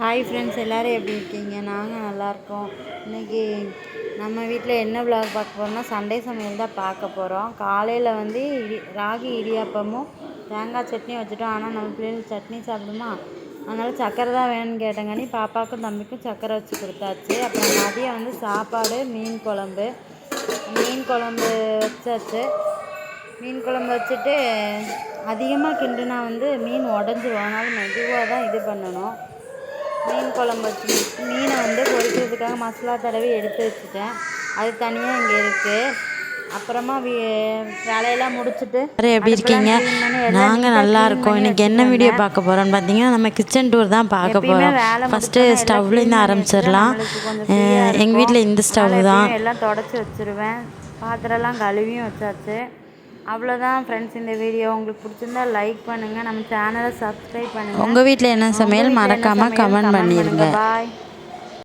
Hi friends எல்லோரும் எப்படி இருக்கீங்க? நாங்கள் நல்லாயிருக்கோம் இன்றைக்கி நம்ம வீட்டில் என்ன விளாக் பார்க்க போகிறோம்னா சண்டே சமையல் தான் பார்க்க போகிறோம் காலையில் வந்து இடி ராகி இடியாப்பமும் தேங்காய் சட்னியும் வச்சுட்டோம். ஆனால் நம்ம பிள்ளைங்களுக்கு சட்னி சாப்பிடுமா? அதனால் சக்கரை தான் வேணும்னு கேட்டங்கானி பாப்பாவுக்கும் தம்பிக்கும் சக்கரை வச்சு கொடுத்தாச்சு. அப்புறம் மதியம் வந்து சாப்பாடு மீன் குழம்பு. மீன் குழம்பு வச்சாச்சு. மீன் குழம்பு வச்சுட்டு அதிகமாக கிண்டுனா வந்து மீன் உடஞ்சிரும். அதனால் மெதுவாக தான் இது பண்ணணும். மீன் குழம்பு வச்சு மீனை வந்து பொரிக்கிறதுக்காக மசாலா தடவி எடுத்து வச்சுட்டேன். அது தனியாக இங்கே இருக்குது அப்புறமா வேலையெல்லாம் முடிச்சுட்டு எப்படி இருக்கீங்க? நாங்கள் நல்லா இருக்கோம். இன்னைக்கு என்ன வீடியோ பார்க்க போகிறோம்னு பார்த்தீங்கன்னா நம்ம கிச்சன் டூர் தான் பார்க்க போகிறோம் ஃபஸ்ட்டு ஸ்டவ்லேருந்து ஆரம்பிச்சிடலாம். எங்கள் வீட்டில் இந்த ஸ்டவ் தான். எல்லாம் தொடச்சி வச்சுருவேன். பாத்திரம்லாம் கழுவியும் வச்சாச்சு. அவ்வளோதான் ஃப்ரெண்ட்ஸ் இந்த வீடியோ உங்களுக்கு பிடிச்சிருந்தா லைக் பண்ணுங்கள் நம்ம சேனலை சப்ஸ்கிரைப் பண்ணுங்கள் உங்கள் வீட்டில் என்ன சமையல்? மறக்காமல் கமெண்ட் பண்ணிடுங்க பாய்